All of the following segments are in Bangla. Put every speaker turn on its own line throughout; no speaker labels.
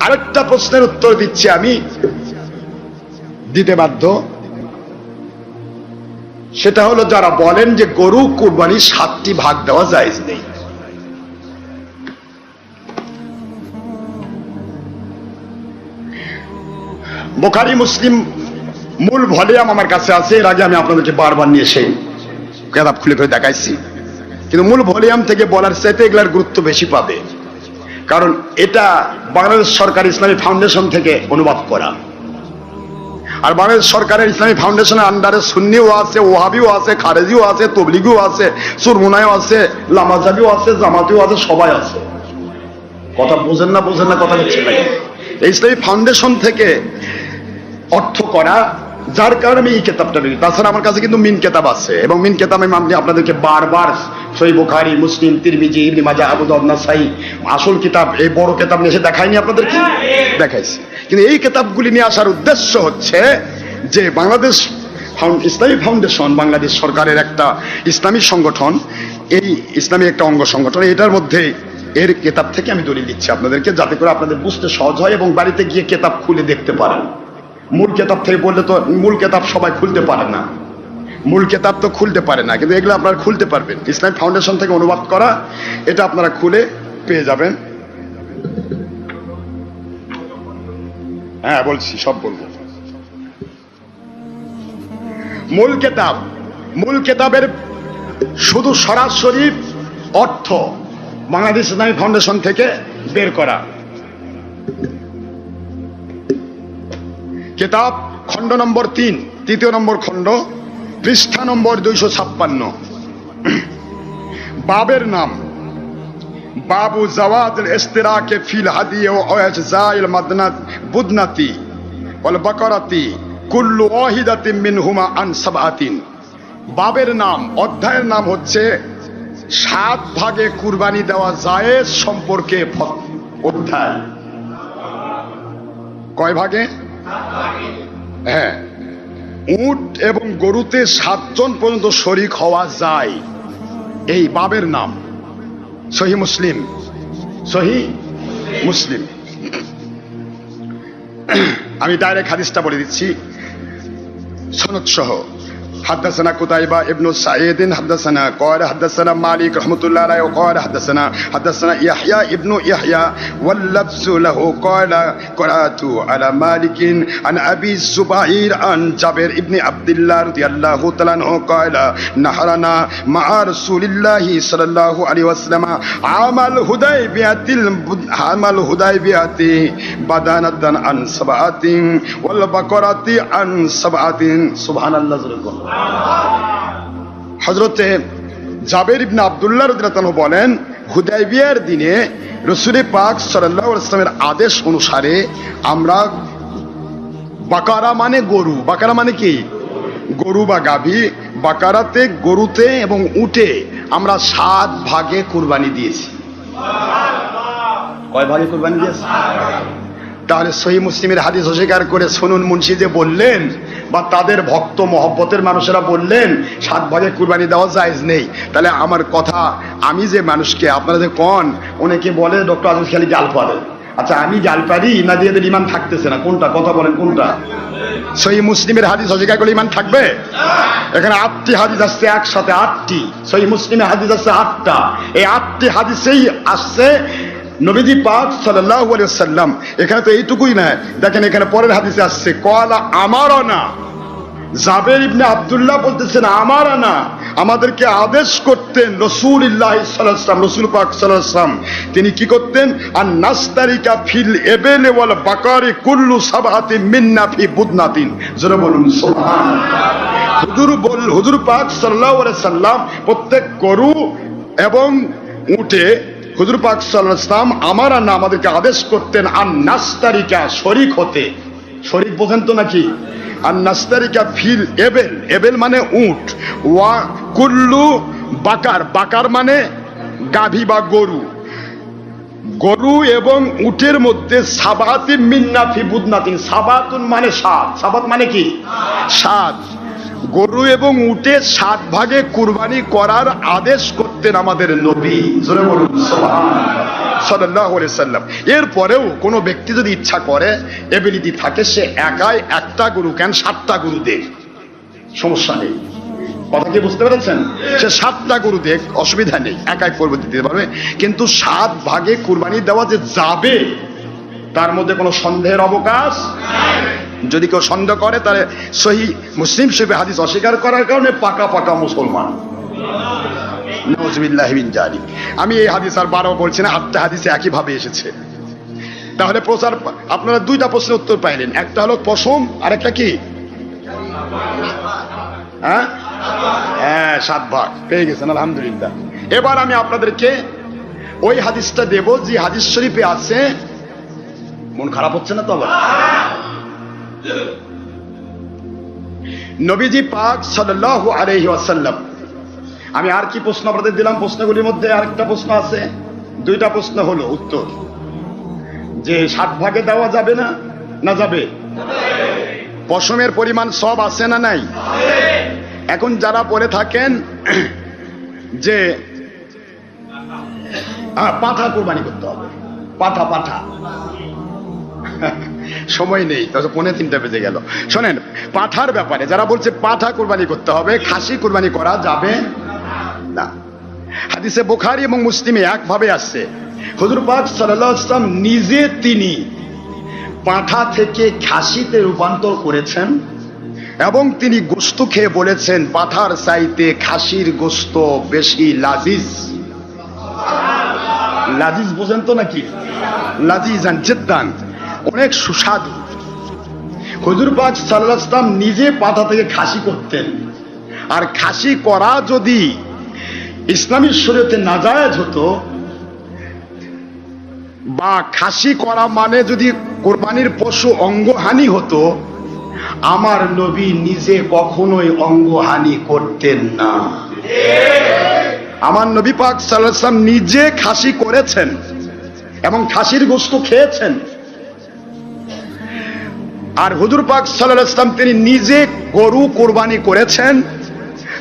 আরেকটা প্রশ্নের উত্তর দিচ্ছি আমি। দিতে বাধ্য। সেটা হলো, যারা বলেন যে গরু কুরবানি সাতটি ভাগ দেওয়া যায় নেই। বোখারি, মুসলিম, মূল ভলিউম আমার কাছে আছে। এর আগে আমি আপনাদেরকে বারবার নিয়ে সেই কেতাব খুলে করে দেখাইছি। কিন্তু মূল ভলিউম থেকে বলার চাইতে এগুলার গুরুত্ব বেশি পাবে। কারণ এটা বাংলাদেশ সরকার ইসলামী ফাউন্ডেশন থেকে অনুবাদ করা। আর বাংলাদেশ সরকারের ইসলামী ফাউন্ডেশনের আন্ডারে সুন্নিও আছে ওহাবিও আছে, খারেজিও আছে, তবলিগিও আছে সুরমুনায়ও আছে, লামাজাবিও আছে, জামাতিও আছে, সবাই আছে। কথা বোঝেন না বোঝেন না, কথা হচ্ছে না ইসলামী ফাউন্ডেশন থেকে অর্থ করা, যার কারণে আমি এই কেতাবটা তাছাড়া আমার কাছে কিন্তু মিন কেতাব আছে। এবং মিন কেতাব আমি আপনি আপনাদেরকে বারবার সই বুখারি, মুসলিম, তিরমিজি, ইবনি মাজা আবু নাসাই। আসল কিতাব, এই বড় কেতাব নিয়ে এসে দেখাইনি আপনাদেরকে? দেখাইছি। কিন্তু এই কেতাবগুলি নিয়ে আসার উদ্দেশ্য হচ্ছে যে বাংলাদেশ ইসলামী ফাউন্ডেশন, বাংলাদেশ সরকারের একটা ইসলামী সংগঠন। এই ইসলামী একটা অঙ্গ সংগঠন। এটার মধ্যে এর কেতাব থেকে আমি দলিল দিচ্ছি আপনাদেরকে, যাতে করে আপনাদের বুঝতে সহজ হয় এবং বাড়িতে গিয়ে কেতাব খুলে দেখতে পারেন। মূল কেতাব থেকে বললে তো মূল কেতাব সবাই খুলতে পারে না। মূল কেতাব তো খুলতে পারে না, কিন্তু এগুলো আপনারা খুলতে পারবেন। ইসলাম ফাউন্ডেশন থেকে অনুবাদ করা, এটা আপনারা খুলে পেয়ে যাবেন। হ্যাঁ বলছি, সব বলব। মূল কেতাব, মূল কেতাবের শুধু সরাসরি অর্থ বাংলাদেশ ইসলামী ফাউন্ডেশন থেকে বের করা। কেতাব খণ্ড নম্বর তিন, তৃতীয় নম্বর খণ্ড। পৃষ্ঠা নম্বর দুইশো ছাপ্পান্ন। বাবের নাম, বাবু জওয়াজ ইস্তিরাকে ফিল হাদি ও ইজজাইল মাদনাত বুদনাতি, ওয়াল বাকারাতি কুল্লু ওয়াহিদাতিন মিনহুমা আন সাবআতিন। বাবের নাম, অধ্যায়ের নাম হচ্ছে সাত ভাগে কুরবানি দেওয়া জায়েজ সম্পর্কে অধ্যায়। কয় ভাগে? হ্যাঁ। উট এবং গরুতে সাতজন পর্যন্ত শরিক হওয়া যায়। এই বাবের নাম সহি মুসলিম। সহি মুসলিম। আমি ডাইরেক্ট হাদিসটা বলে দিচ্ছি। সনদ সহ حدثنا قتيبة ابن سعيد حدثنا قال حدثنا مالك رحمة الله عليه وقال حدثنا حدثنا يحيى ابن يحيى واللبس له قال قرأت على مالك عن أبي الزبير عن جابر ابن عبد الله رضي الله تعالى عنه قال نحرنا مع رسول الله صلى الله عليه وسلم عمل هديبية عمل هديبية بدانة عن سبعة والبقرة عن سبعة سبحان الله زرقون হজরতে জাবের ইবনে আবদুল্লাহ রদিরাতানহ বলেন, হুদাইবিয়ার দিনে রসুলের পাক সাল্লাহ ইসলামের আদেশ অনুসারে আমরা বাকারা মানে গরু। বাকারা মানে কি? গরু বা গাভী। বাকারাতে গরুতে এবং উটে আমরা সাত ভাগে কুরবানি দিয়েছি। কয় ভাগে কুরবানি দিয়েছি? তাহলে সহি মুসলিমের হাদিস অস্বীকার করে শুনুন মুন্সি যে বললেন, বা তাদের ভক্ত মহব্বতের মানুষেরা বললেন, সাত ভাগে কুরবানি দেওয়া জায়েজ নেই। তাহলে আমার কথা, আমি যে মানুষকে, আপনারা যে কন, অনেকে বলে ডক্টর আজিজ খালি জাল পারে। আচ্ছা আমি জাল পারি না দিয়ে ইমান থাকতেছে না? কোনটা? কথা বলেন, কোনটা? সহি মুসলিমের হাদিস অস্বীকার করলে ইমান থাকবে? এখানে আটটি হাদিস আসছে একসাথে, আটটি। সহি মুসলিমের হাদিস আসছে আটটা। এই আটটি হাদিসেই আসছে নবীজি পাক সাল্লাম এখানে তো এইটুকুই না, দেখেন এখানে পরের হাদিসে আসছে কলা আমারও না জাবের ইবনে আব্দুল্লাহ বলতেছেন আমার না আমাদেরকে আদেশ করতেন রসুল ইল্লাহ সাল্লাম রসুল পাক সাল্লাম তিনি কি করতেন? আর নাস্তারিকা ফিল এবেল ওয়াল বাকারি কুল্লু সাবাহাতি মিন্না ফি বুদনাতিন। জোরে বলুন হুজুর বল, হুজুর পাক আলাইহি সাল্লাম প্রত্যেক গরু এবং উঠে হুজুর পাক সাল্লাম আমার আর না আমাদেরকে আদেশ করতেন আর নাস্তারিকা শরিক হতে। শরিক বোঝেন তো নাকি? আর নাস্তারিকা ফিল এবেল। এবেল মানে উট। ওয়া কুল্লু বাকার। বাকার মানে গাভী বা গরু। গরু এবং উটের মধ্যে সাবাতি মিন্নাফি বুদনাতিন। সাবাতুন মানে সাত সাবাত মানে কি? সাত গরু এবং উটে সাত ভাগে কুরবানি করার আদেশ করতেন আমাদের এরপরেও কোনো ব্যক্তি যদি ইচ্ছা করে, এবিলিটি থাকে, সে একাই একটা গরু কেন সাতটা গরু দেখ সমস্যা নেই। কথা কি বুঝতে পেরেছেন? সে সাতটা গরু দেখ, অসুবিধা নেই, একাই করবে, দিতে পারবে। কিন্তু সাত ভাগে কুরবানি দেওয়া যে যাবে, তার মধ্যে কোনো সন্দেহের অবকাশ? যদি কেউ সন্দেহ করে, তাহলে সহি মুসলিম শরীফে হাদিস অস্বীকার করার কারণে পাকা পাকা মুসলমান। জালিম। আমি এই হাদিস আর বারো বলছি না, আটটা হাদিসে একইভাবে এসেছে। তাহলে প্রচার, আপনারা দুইটা প্রশ্নের উত্তর পাইলেন। একটা হলো পশম আর একটা কি? হ্যাঁ? হ্যাঁ সাত ভাগ। পেয়ে গেছেন, আলহামদুলিল্লাহ। এবার আমি আপনাদেরকে ওই হাদিসটা দেব, যে হাদিস শরীফে আছে। মন খারাপ হচ্ছে না তো আবার? নবীজি পাক সাল্লাল্লাহু আলাইহি ওয়াসাল্লাম। আমি আর কি প্রশ্ন আপনাদের দিলাম? প্রশ্নগুলির মধ্যে আরেকটা প্রশ্ন আছে। দুইটা প্রশ্ন হলো, উত্তর। যে সাত ভাগে দেওয়া যাবে না না যাবে? পশমের পরিমাণ সব আছে না নাই? এখন যারা বলে থাকেন যে পাঠা কোরবানি করতে হবে। পাঠা পাঠা। সময় নেই তাহলে পৌনে তিনটা বেজে গেল। শোনেন, পাঠার ব্যাপারে, যারা বলছে পাঠা কোরবানি করতে হবে, খাসি কোরবানি করা যাবে না। হাদিসে বোখারি এবং মুসলিমে একভাবে আসছে। হুজুর পাক ওয়াসাল্লাম নিজে তিনি পাঠা থেকে খাসিতে রূপান্তর করেছেন এবং তিনি গোস্ত খেয়ে বলেছেন, পাঠার চাইতে খাসির গোস্ত বেশি লাজিজ। লাজিজ বোঝেন তো নাকি? লাজিজ আন জিদ্দান। অনেক সুস্বাদু। হুজুর আলাইহি ওয়াসাল্লাম নিজে পাতা থেকে খাসি করতেন। আর খাসি করা যদি ইসলামী শরীয়তে নাজায়েজ হতো, বা খাসি করা মানে যদি কোরবানির পশু অঙ্গহানি হতো, আমার নবী নিজে কখনোই অঙ্গহানি করতেন না। আমার নবী পাক সাল্লাম নিজে খাসি করেছেন এবং খাসির গোস্ত খেয়েছেন। আর হুজুর পাক সাল্লাম তিনি নিজে গরু কোরবানি করেছেন,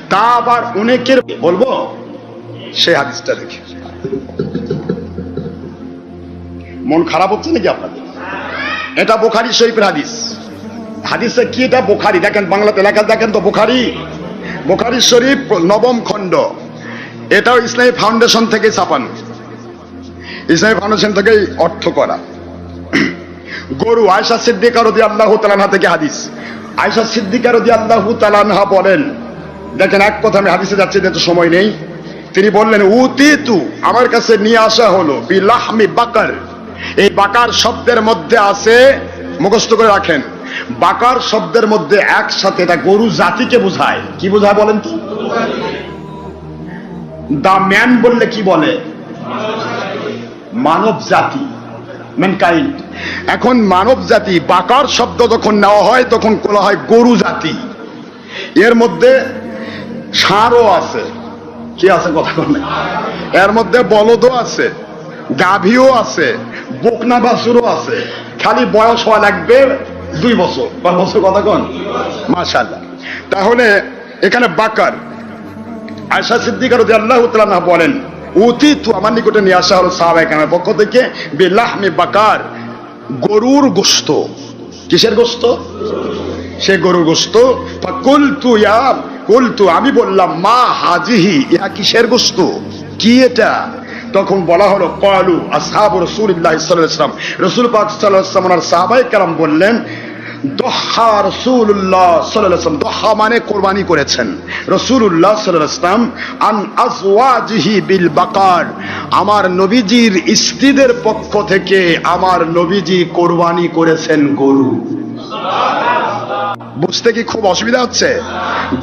তা আবার অনেকের বলব, সেই হাদিসটা দেখে। মন খারাপ হচ্ছে নাকি আপনাদের? এটা বোখারি শরীফের হাদিস। হাদিসে কি এটা? বোখারি। দেখেন, বাংলাতে লেখা, দেখেন তো বোখারি। বোখারি শরীফ নবম খণ্ড। এটাও ইসলামী ফাউন্ডেশন থেকে ছাপানো। ইসলামী ফাউন্ডেশন থেকে অর্থ করা। গরু আয়সা সিদ্দিকা রদি আল্লাহ তালানহা থেকে হাদিস। আয়সা সিদ্দিকা রদি আল্লাহ তালানহা বলেন, দেখেন এক কথা আমি হাদিসে যাচ্ছি, যেহেতু সময় নেই। তিনি বললেন উতি তু আমার কাছে নিয়ে আসা হলো, বিলাহমি বাকার। এই বাকার শব্দের মধ্যে আছে, মুখস্থ করে রাখেন, বাকার শব্দের মধ্যে একসাথে এটা গরু জাতিকে বোঝায়। কি বোঝায় বলেন তো? দা ম্যান বললে কি বলে? মানব জাতি। ম্যানকাইন্ড এখন মানব জাতি বাকার শব্দ যখন নেওয়া হয়, তখন বলা হয় গরু জাতি। এর মধ্যে ষাঁড়ও আছে। কি আছে কথা বল এর মধ্যে বলদও আছে, গাভীও আছে, বকনা বাছুরও আছে। খালি বয়স হওয়া লাগবে দুই বছর। বা বছর কথা কন? মাশাল্লাহ তাহলে এখানে বাকার। আয়সা সিদ্দিকার আল্লাহ বলেন অতি তু আমার নিকটে নিয়ে আসা হলো সাহাবাহামের পক্ষ থেকে বেলাহমি বাকার, গরুর গোস্ত। কিসের গোস্ত? সে গরুর গোস্ত। কুল তু ইয়া কুল তু আমি বললাম, মা হাজিহি, ইয়া কিসের গোস্ত? কি এটা? তখন বলা হলো, কলু আসহাব রসুল্লাহ সাল্লাম রসুল পাক সাল্লাম ওনার সাহাবাই কালাম বললেন দহা রসুল্লাহ সাল্লাম দোহা মানে কোরবানি করেছেন। রসুল্লাহ সাল্লাম আন আজওয়াজিহি বিল বাকার, আমার নবীজির স্ত্রীদের পক্ষ থেকে আমার নবীজি কোরবানি করেছেন গরু। বুঝতে কি খুব অসুবিধা হচ্ছে?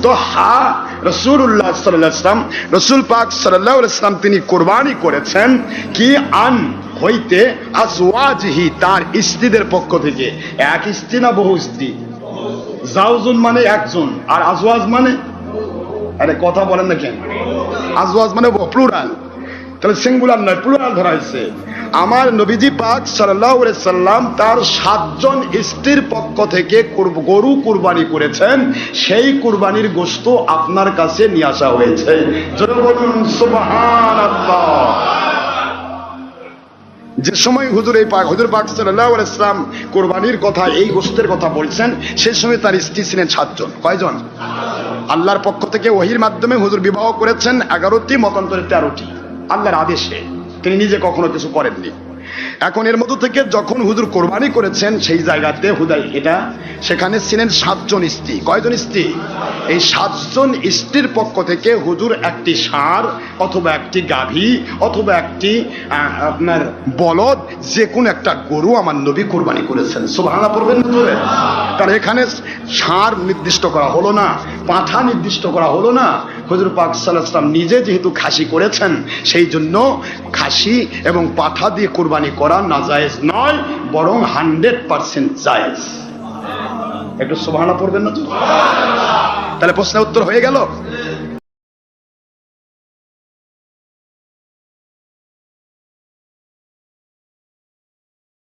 দোহা রসুল্লাহ সাল্লাম রসুল পাক সাল্লাহ ইসলাম তিনি কোরবানি করেছেন কি আন হইতে আজওয়াজহি, তার স্ত্রীদের পক্ষ থেকে। এক স্ত্রী না বহু স্ত্রী? জাউজুন মানে একজন, আর আজওয়াজ মানে? আরে কথা বলেন না কেন? আজওয়াজ মানে প্লুরাল তাহলে সিঙ্গুলার নয় প্লুরাল ধরা হয়েছে। আমার নবীজি পাক সাল্লাহ সাল্লাম তার সাতজন স্ত্রীর পক্ষ থেকে গরু কুরবানি করেছেন। সেই কুরবানির গোস্ত আপনার কাছে নিয়ে আসা হয়েছে। যে সময় হুজুর এই পাক, হুজুর পাক আলাইহি ইসলাম কোরবানির কথা, এই গোষ্ঠের কথা বলছেন সেই সময় তার স্ত্রী ছিলেন সাতজন। কয়জন? আল্লাহর পক্ষ থেকে ওহির মাধ্যমে হুজুর বিবাহ করেছেন এগারোটি, মতান্তরে তেরোটি। আল্লাহর আদেশে। তিনি নিজে কখনো কিছু করেননি। এখন এর মধ্য থেকে যখন হুজুর কোরবানি করেছেন, সেই জায়গাতে হুদাই এটা, সেখানে ছিলেন সাতজন স্ত্রী। কয়জন স্ত্রী? এই সাতজন স্ত্রীর পক্ষ থেকে হুজুর একটি সার অথবা একটি গাভী অথবা একটি আপনার বলদ যে কোনো একটা গরু আমার নবী কোরবানি করেছেন। সুবহানাল্লাহ, পড়বেন কারণ এখানে সার নির্দিষ্ট করা হলো না। পাঠা নির্দিষ্ট করা হলো না। হজুর পাক সাল্লাহাম নিজে যেহেতু খাসি করেছেন, সেই জন্য খাসি এবং পাঠা দিয়ে কোরবানি করা না জায়েজ নয়, বরং হান্ড্রেড পারসেন্ট জায়েজ। একটু সোভানা পড়বেন না তাহলে প্রশ্নের উত্তর হয়ে গেল?